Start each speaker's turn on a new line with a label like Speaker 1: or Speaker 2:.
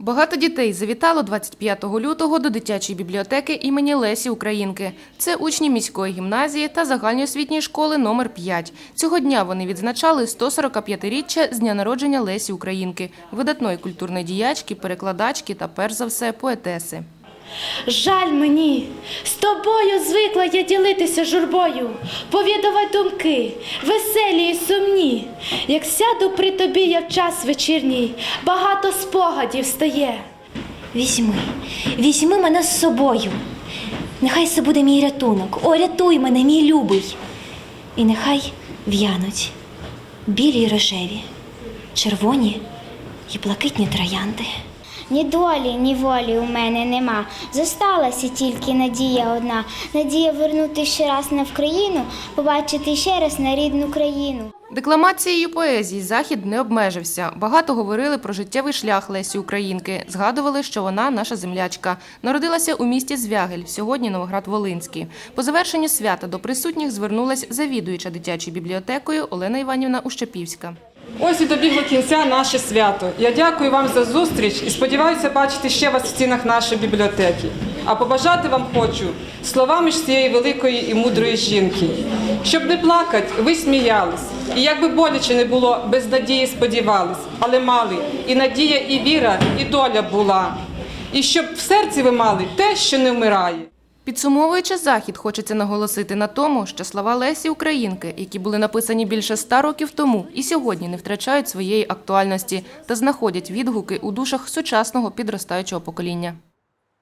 Speaker 1: Багато дітей завітало 25 лютого до дитячої бібліотеки імені Лесі Українки. Це учні міської гімназії та загальноосвітньої школи номер 5. Цього дня вони відзначали 145-річчя з дня народження Лесі Українки, видатної культурної діячки, перекладачки та перш за все поетеси.
Speaker 2: Жаль мені, з тобою звикла я ділитися журбою, повідувати думки, веселі і сумні. Як сяду при тобі я в час вечірній, багато спогадів стає.
Speaker 3: Візьми, візьми мене з собою. Нехай це буде мій рятунок. О, рятуй мене, мій любий. І нехай в'януть білі й рожеві, червоні й блакитні троянди.
Speaker 4: Ні долі, ні волі у мене нема. Зосталася тільки надія одна. Надія вернути ще раз на Вкраїну, побачити ще раз на рідну країну.
Speaker 1: Декламацією поезії захід не обмежився. Багато говорили про життєвий шлях Лесі Українки. Згадували, що вона наша землячка. Народилася у місті Звягель, сьогодні Новоград-Волинський. По завершенню свята до присутніх звернулась завідуюча дитячою бібліотекою Олена Іванівна Ущепівська.
Speaker 5: Ось і добігло кінця наше свято. Я дякую вам за зустріч і сподіваюся бачити ще вас в стінах нашої бібліотеки. А побажати вам хочу словами ж цієї великої і мудрої жінки, щоб не плакать, ви сміялись, і як би боляче не було, без надії сподівались, але мали і надія, і віра, і доля була. І щоб в серці ви мали те, що не вмирає.
Speaker 1: Підсумовуючи захід, хочеться наголосити на тому, що слова Лесі Українки, які були написані більше ста років тому, і сьогодні не втрачають своєї актуальності та знаходять відгуки у душах сучасного підростаючого покоління.